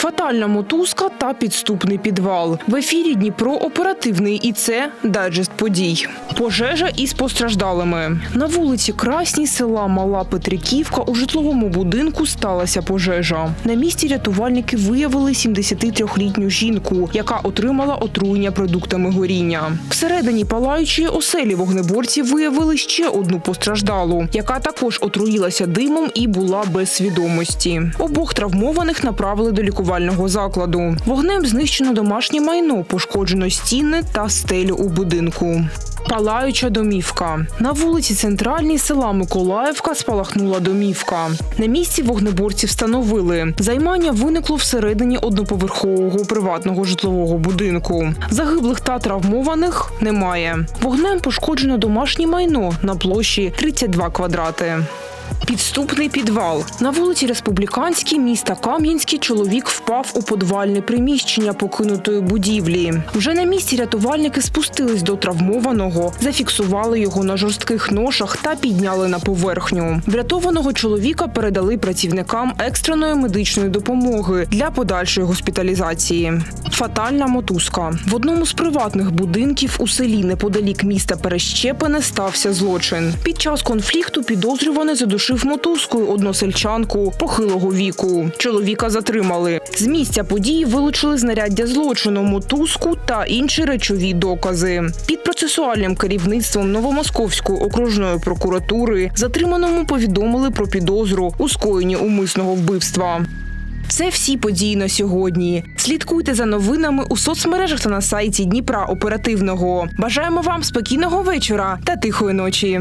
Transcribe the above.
Фатальна мотузка та підступний підвал. В ефірі Дніпро оперативний і це дайджест подій. Пожежа із постраждалими. На вулиці Красній села Мала Петриківка у житловому будинку сталася пожежа. На місці рятувальники виявили 73-літню жінку, яка отримала отруєння продуктами горіння. Всередині палаючої оселі вогнеборці виявили ще одну постраждалу, яка також отруїлася димом і була без свідомості. Обох травмованих направили до лікувального закладу. Вогнем знищено домашнє майно, пошкоджено стіни та стелю у будинку. Палаюча домівка. На вулиці Центральній села Миколаївка спалахнула домівка. На місці вогнеборці встановили. Займання виникло всередині одноповерхового приватного житлового будинку. Загиблих та травмованих немає. Вогнем пошкоджено домашнє майно на площі 32 квадрати. Підступний підвал на вулиці Республіканській міста Кам'янський чоловік впав у подвальне приміщення покинутої будівлі. Вже на місці рятувальники спустились до травмованого, зафіксували його на жорстких ношах та підняли на поверхню. Врятованого чоловіка передали працівникам екстреної медичної допомоги для подальшої госпіталізації. Фатальна мотузка в одному з приватних будинків у селі неподалік міста Перещепине стався злочин. Під час конфлікту підозрюваний задушив мотузкою односельчанку похилого віку. Чоловіка затримали. З місця події вилучили знаряддя злочину, мотузку та інші речові докази. Під процесуальним керівництвом Новомосковської окружної прокуратури затриманому повідомили про підозру у скоєнні умисного вбивства. Це всі події на сьогодні. Слідкуйте за новинами у соцмережах та на сайті Дніпра Оперативного. Бажаємо вам спокійного вечора та тихої ночі.